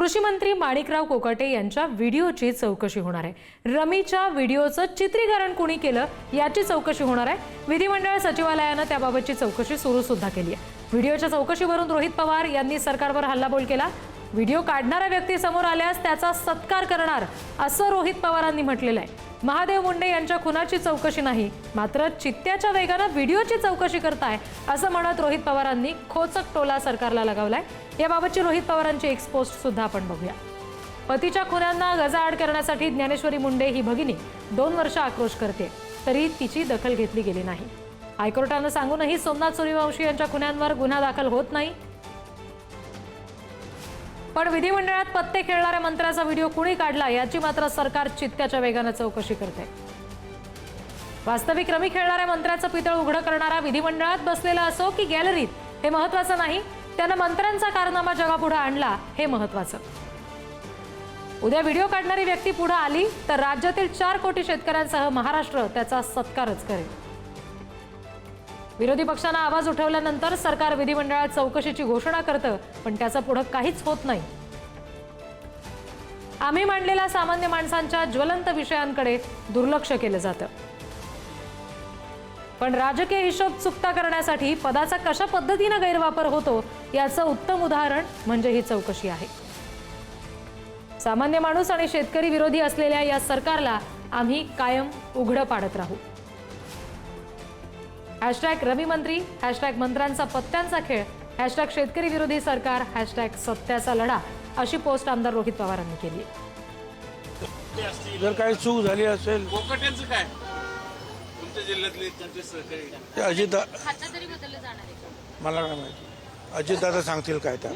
कृषी मंत्री माणिकराव कोकाटे यांच्या व्हिडिओची चौकशी होणार आहे. रमीच्या व्हिडिओचं चित्रीकरण कुणी केलं याची चौकशी होणार आहे. विधिमंडळ सचिवालयानं त्याबाबतची चौकशी सुरू सुद्धा केली आहे. व्हिडिओच्या चौकशीवरून रोहित पवार यांनी सरकारवर हल्लाबोल केला. व्हिडिओ काढणारा व्यक्ती समोर आल्यास त्याचा सत्कार करणार असं रोहित पवारांनी म्हटलेलं आहे महादेव मुंडे यांच्या खुनाची चौकशी नाही मात्र चित्त्याच्या वेगानं व्हिडिओची चौकशी करताय असं म्हणत रोहित पवारांनी खोचक टोला सरकारला लगावलाय. याबाबतची रोहित पवारांची एक्सपोस्ट सुद्धा आपण बघूया. पतीच्या खुन्यांना गजाआड करण्यासाठी ज्ञानेश्वरी मुंडे ही भगिनी दोन वर्ष आक्रोश करते तरी तिची दखल घेतली गेली नाही. हायकोर्टानं सांगूनही सोमनाथ सूर्यवंशी यांच्या खुन्यांवर गुन्हा दाखल होत नाही पण विधिमंडळात पत्ते खेळणाऱ्या मंत्र्याचा व्हिडिओ कुणी काढला याची मात्र सरकार चित्त्याच्या वेगानं चौकशी करते. वास्तविक रमी खेळणाऱ्या मंत्र्याचं पितळ उघडं करणारा विधिमंडळात बसलेला असो की गॅलरीत हे महत्वाचं नाही त्यानं मंत्र्यांचा कारनामा जगापुढे आणला हे महत्वाचं उद्या व्हिडिओ काढणारी व्यक्ती पुढे आली तर राज्यातील चार कोटी शेतकऱ्यांसह महाराष्ट्र त्याचा सत्कारच करेल. विरोधी पक्षानं आवाज उठवल्यानंतर सरकार विधिमंडळात चौकशीची घोषणा करतं पण त्याचं पुढं काहीच होत नाही. आम्ही मांडलेल्या सामान्य माणसांच्या ज्वलंत विषयांकडे दुर्लक्ष केलं जातं. पण राजकीय हिशोब चुकता करण्यासाठी पदाचा कशा पद्धतीनं गैरवापर होतो याचं उत्तम उदाहरण म्हणजे ही चौकशी आहे. सामान्य माणूस आणि शेतकरी विरोधी असलेल्या या सरकारला आम्ही कायम उघडं पाडत राहू. हॅशटॅग रवी मंत्री हॅशटॅग मंत्र्यांचा पत्त्यांचा खेळ हॅशटॅग शेतकरी विरोधी सरकार हॅशटॅग सत्याचा लढा अशी पोस्ट आमदार रोहित पवारांनी केली. जर काही चूक झाली असेल कोकट्यांचं काय? तुमच्या जिल्ह्यातले त्यांचे सहकारी ते अजित? मला काय माहिती. अजितदादा सांगतील काय त्या